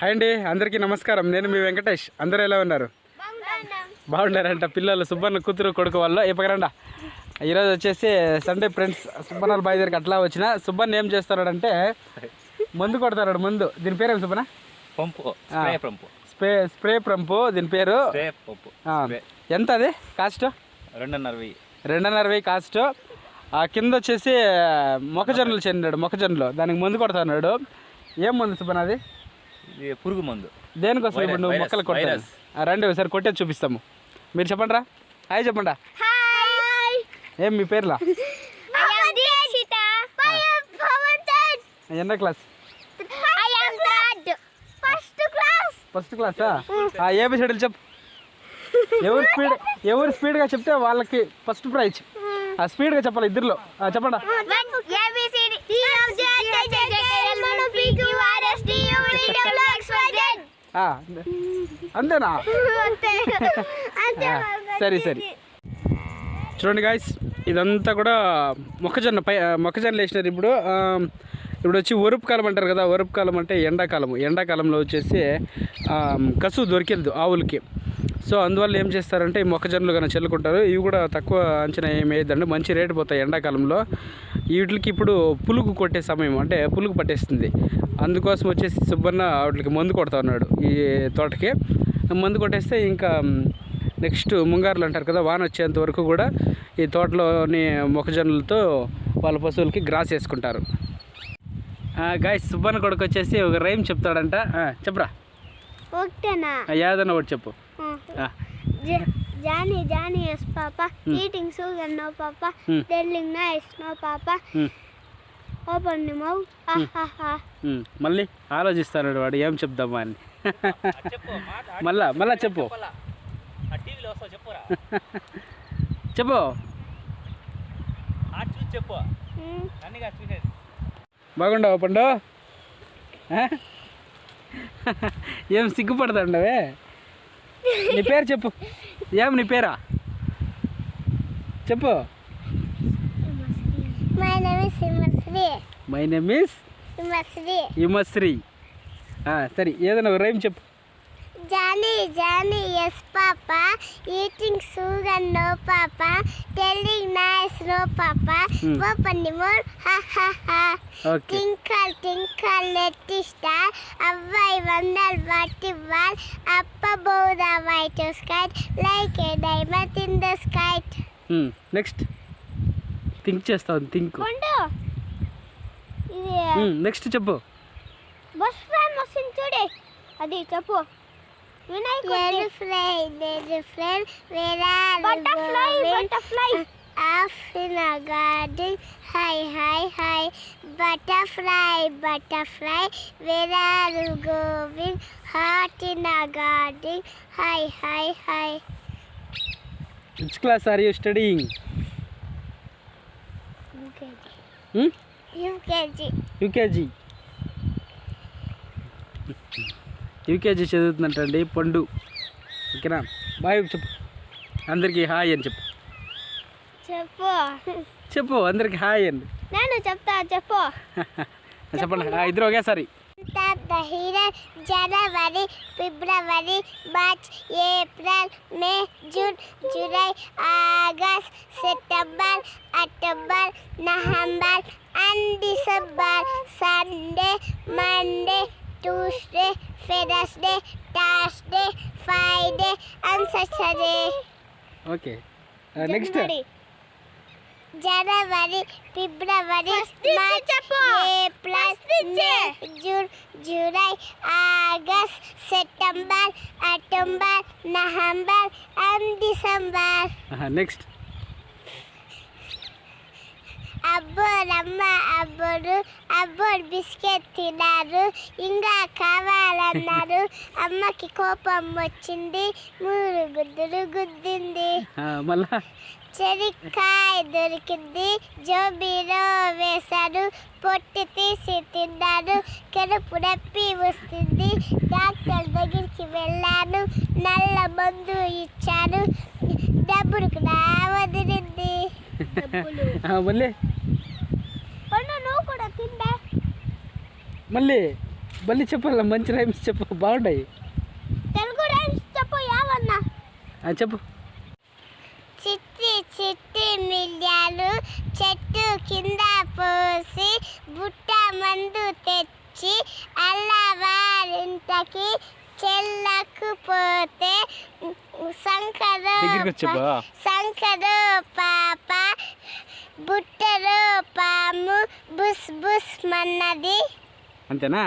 Hi అండి అందరికీ నమస్కారం. నేను మీ వెంకటేష్. అందరూ ఎలా ఉన్నారు? బాగున్నారంట పిల్లలు. సుబ్బన్న కూతురు కొడుకు వాళ్ళు. ఇప్పకరండా ఈరోజు వచ్చేసి సండే ఫ్రెండ్స్ సుబ్బన్నల బాయ్ దగ్గరికి అట్లా వచ్చిన. సుబ్బన్న ఏం చేస్తున్నాడంటే మందు కొడతాడు ముందు. దీని పేరు ఏం Subbanna? Pump. Spray pump. Spray spray pump. దీని పేరు? ఎంత అది? కాస్ట్? రెండున్నర వెయ్యి. రెండున్నర వెయ్యి కాస్ట్. ఆ కింద వచ్చేసి మొక్కజొన్నలు చెందాడు మొక్కజొన్నలు. దానికి మందు కొడుతున్నాడు. ఏం మందు సుబ్బన్న అది? పురుగు మందు. దేనికోసం ఇప్పుడు నువ్వు మొక్కలు కొట్టాను. రండి ఒకసారి కొట్టేది చూపిస్తాము. మీరు చెప్పండి రా హాయ్ చెప్పండి? హాయ్. ఏం మీ పేర్లా. ఎన్నో క్లాస్. ఫస్ట్ క్లాసా ఏబి షెడ్యూల్ చెప్పు. ఎవరు స్పీడ్ ఎవరు స్పీడ్గా చెప్తే వాళ్ళకి ఫస్ట్ ప్రైజ్ ఆ స్పీడ్గా చెప్పాలి ఇద్దరిలో. చెప్పండి? అంతేనా? సరే సరే. చూడండి గాయస్ ఇదంతా కూడా మొక్కజొన్న పై ఆ, మొక్కజొన్నలు వేసినారు ఇప్పుడు. ఇప్పుడు వచ్చి ఒరుపు కాలం అంటారు కదా ఒరుపు కాలం అంటే ఎండాకాలము. ఎండాకాలంలో వచ్చేసి ఆ, కసు దొరికింది ఆవులకి. సో అందువల్ల ఏం చేస్తారంటే ఈ మొక్కజొన్నలు కానీ చల్లుకుంటారు. ఇవి కూడా తక్కువ అంచనా ఏం వేయద్దండి. మంచి రేటు పోతాయి ఎండాకాలంలో. వీటికి ఇప్పుడు పులుగు కొట్టే సమయం అంటే పులుగు పట్టేస్తుంది. అందుకోసం వచ్చేసి సుబ్బన్న వాటికి మందు కొడతా ఉన్నాడు ఈ తోటకి. మందు కొట్టేస్తే ఇంకా నెక్స్ట్ ముంగారులు అంటారు కదా వాన వచ్చేంత వరకు కూడా ఈ తోటలోని మొక్కజొన్నలతో వాళ్ళ పశువులకి గ్రాస్ వేసుకుంటారు గాయ సుబ్బన్న కొడుకు వచ్చేసి ఒక రైమ్ చెప్తాడంట. చెప్పరా? ఓకేనా ఆ, ఏదైనా ఒకటి చెప్పు. Johnny Johnny yes papa. Eating sugar no papa. Hmm. Telling lies no papa. Open the mouth. మళ్ళీ ఆలోచిస్తాడు వాడు ఏం చెప్దామా అని మళ్ళా మళ్ళా చెప్పు. చెప్పు. చెప్పు బాగుండవు పండు? ఏం సిగ్గుపడతాండవే? నీ పేరు చెప్పు. ఏం నీ పేరా? చెప్పు. My name Himasri. యుమశ్రీ సరే ఏదైనా ఒక రైమ్ చెప్పు. Johnny, Johnny, yes, Papa. Eating sugar, no, Papa. Telling nice, no, Papa. Hmm. Open the moon, ha, ha, ha. Okay Tinkle, tinkle, little star. Above I wonder what it was. Up above the white sky, like a diamond in the sky. Next think చేస్తావు think కొండు ఇది next చెప్పు bus Prime వస్తుంది చూడే అది చెప్పు Yellow fly, there's a friend, where are Butterfly, butterfly. Off in a garden, hi, hi, hi. Butterfly, butterfly, where are you going? Heart in a garden, hi, hi, hi. Which class are you studying? UKG. Hmm? UKG. UKG. UKG చదువుతుందంటండి పండు ఓకేనా bye చెప్పు అందరికీ hi అని చెప్పు చెప్పు చెప్పు అందరికీ hi అని నేను చెప్తా చెప్పు చెప్పండి ఇద్దరు ఒకేసారి the heater January, February, March, April, May, June, July, August, September, October, November, and December. Sunday, Monday, Tuesday, Thursday, Thursday, Friday, and Saturday. Okay next January February March April May June July August September October November and December next అబ్బోరమ్మ అబ్బోరు అబ్బోరు biscuit తిన్నారు ఇంకా కావాలన్నారు. అమ్మకి కోపం వచ్చింది మూడు గుద్దులు గుద్దింది. మళ్ళా? చెరిక్కాయ దొరికింది జోబీలో వేశారు పొట్టి తీసి తిన్నాను కడుపు నొప్పి వస్తుంది. డాక్టర్ దగ్గరికి వెళ్ళాను నల్ల మందు ఇచ్చాను డబ్బులకు నా వదిలింది ఆ, మళ్ళీ మళ్ళీ చెప్పాలి? మంచి రైమ్స్ చెప్పు. బాగుంటాయి. తెలుగు రైమ్స్ చెప్పు ఏమన్నా? ఆ, చెప్పు. చిట్టి చిట్టి మిల్యాలు చెట్టు కింద పోసి బుట్ట మందు తెచ్చి అల్లవారింటకి చెల్లకు పోతే శంకరు. శంకరు పాప బుట్టలో పాము బుస్ బుస్ మన్నది. มันจะหน้า